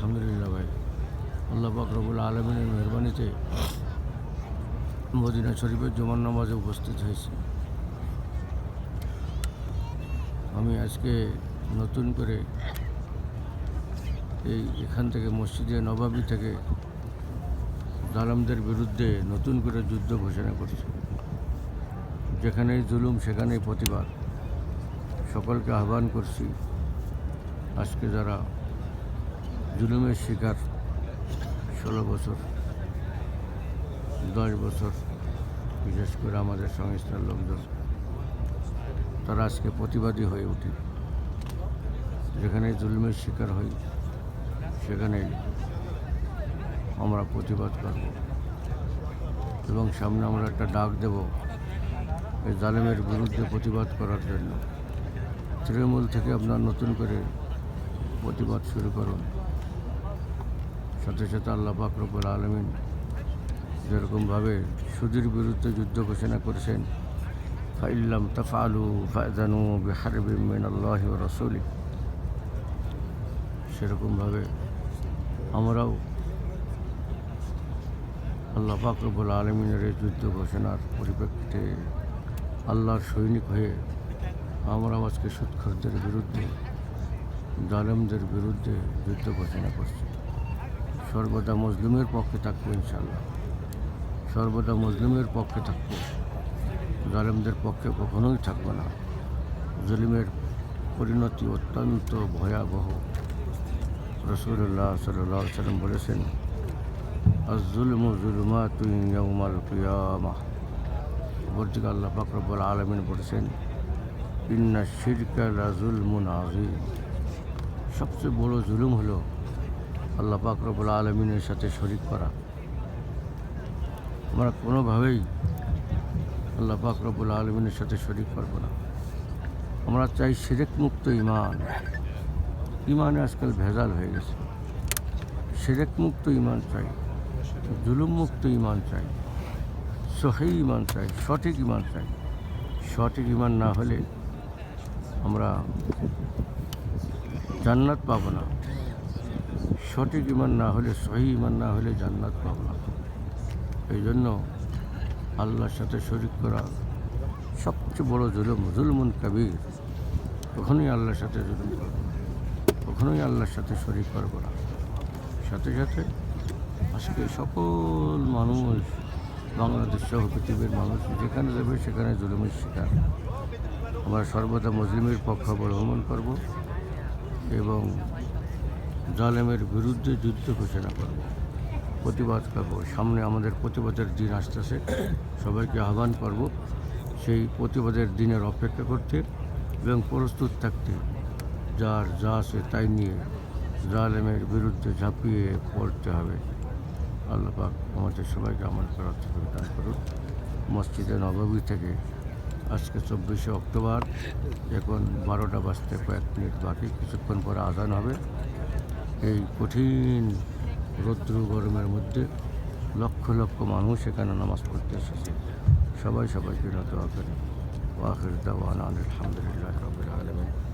আলহামদুলিল্লাহ ভাই। আল্লাহ বাকরবুল আলমিনের মেহরবানিতে মদিনা শরীফের জমান নামাজে উপস্থিত হয়েছি। আমি আজকে নতুন করে এই এখান থেকে মসজিদে নবাবী থেকে জালামদের বিরুদ্ধে নতুন করে যুদ্ধ ঘোষণা করছি। যেখানেই জুলুম, সেখানেই প্রতিবাদ। সকলকে আহ্বান করছি, আজকে যারা জুলুমের শিকার, ষোলো বছর, দশ বছর, বিশেষ করে আমাদের সংস্থার লোকজন। তারা আজকে প্রতিবাদী হয়ে উঠি। যেখানে জুলুমের শিকার হই সেখানেই আমরা প্রতিবাদ করব। এবং সামনে আমরা একটা ডাক দেব এই জালেমের বিরুদ্ধে প্রতিবাদ করার জন্য। তৃণমূল থেকে আপনার নতুন করে প্রতিবাদ শুরু করুন। সাথে সাথে আল্লাহ পাকরবুল আলমিন যেরকমভাবে সুদের বিরুদ্ধে যুদ্ধ ঘোষণা করেছেন, ফাইল্লাম তাফালু ফায়দানু বিহারবি মিন আল্লাহ রসুলি সেরকমভাবে আমরাও আল্লাহ পাকরবুল আলমিনের এই যুদ্ধ ঘোষণার পরিপ্রেক্ষিতে আল্লাহর সৈনিক হয়ে আমরাও আজকে সুৎখরদের বিরুদ্ধে, জালেমদের বিরুদ্ধে যুদ্ধ ঘোষণা করছি। সর্বদা মুসলিমের পক্ষে থাকব ইনশাল্লাহ সর্বদা মুসলিমের পক্ষে থাকব। জালেমদের পক্ষে কখনোই থাকব না। জলিমের পরিণতি অত্যন্ত ভয়াবহ। রসুল্লাহ সাল্লাহ সাল্লাম বলেছেন আজুলম জুলমা তুই ইয়ামাল কিয়ামা। অপরদিকে আল্লাহ ফাকরবুল আলমিন বলেছেন, ইন্না শিরকা রাজুল মুন আজিম সবচেয়ে বড় জুলুম হলো আল্লাহ পাক রব্বুল আলমিনের সাথে শরিক করা। আমরা কোনোভাবেই আল্লাহ পাক রব্বুল আলমিনের সাথে শরিক করব না। আমরা চাই সিরেক মুক্ত ইমান ইমানে আজকাল ভেজাল হয়ে গেছে। সিরেক মুক্ত ইমান চাই জুলুম মুক্ত ইমান চাই, সহি ইমান চাই, সঠিক ইমান চাই। সঠিক ইমান না হলে আমরা জান্নাত পাবো না। সঠিক ইমান না হলে, সহি ইমান না হলে জান্নাত পাবো না। এই জন্য আল্লাহর সাথে শরিক করা সবচেয়ে বড় জুলুম, জুলমুন কবির। কখনোই আল্লাহর সাথে জুলুম করব না। কখনোই আল্লাহর সাথে শরিক করব না। সাথে সাথে আজকে সকল মানুষ, বাংলাদেশ সহ পৃথিবীর মানুষ, যেখানে যাবে সেখানে জুলুমের শিকার। আমরা সর্বদা মুসলিমের পক্ষ অবলম্বন করব এবং জালেমের বিরুদ্ধে যুদ্ধ ঘোষণা করব। প্রতিবাদ করব। সামনে আমাদের প্রতিবাদের দিন আসতেছে। সবাইকে আহ্বান করব সেই প্রতিবাদের দিনের অপেক্ষা করতে এবং প্রস্তুত থাকতে। যার যা আছে তাই নিয়ে জালেমের বিরুদ্ধে ঝাঁপিয়ে পড়তে হবে। আল্লাহ পাক আমাদের সবাইকে আমল করার থেকে দান করুন মসজিদে নবমী থেকে আজকে চব্বিশে অক্টোবর, এখন বারোটা বাজতে কয়েক মিনিট বাকি। কিছুক্ষণ পরে আজান হবে। এই কঠিন রৌদ্র গরমের মধ্যে লক্ষ লক্ষ মানুষ এখানে নামাজ পড়তে এসেছে। সবাই সবাই বিনত করে। ওয়াখির দাওয়ান আলহামদুলিল্লাহ রবিল আলমিন।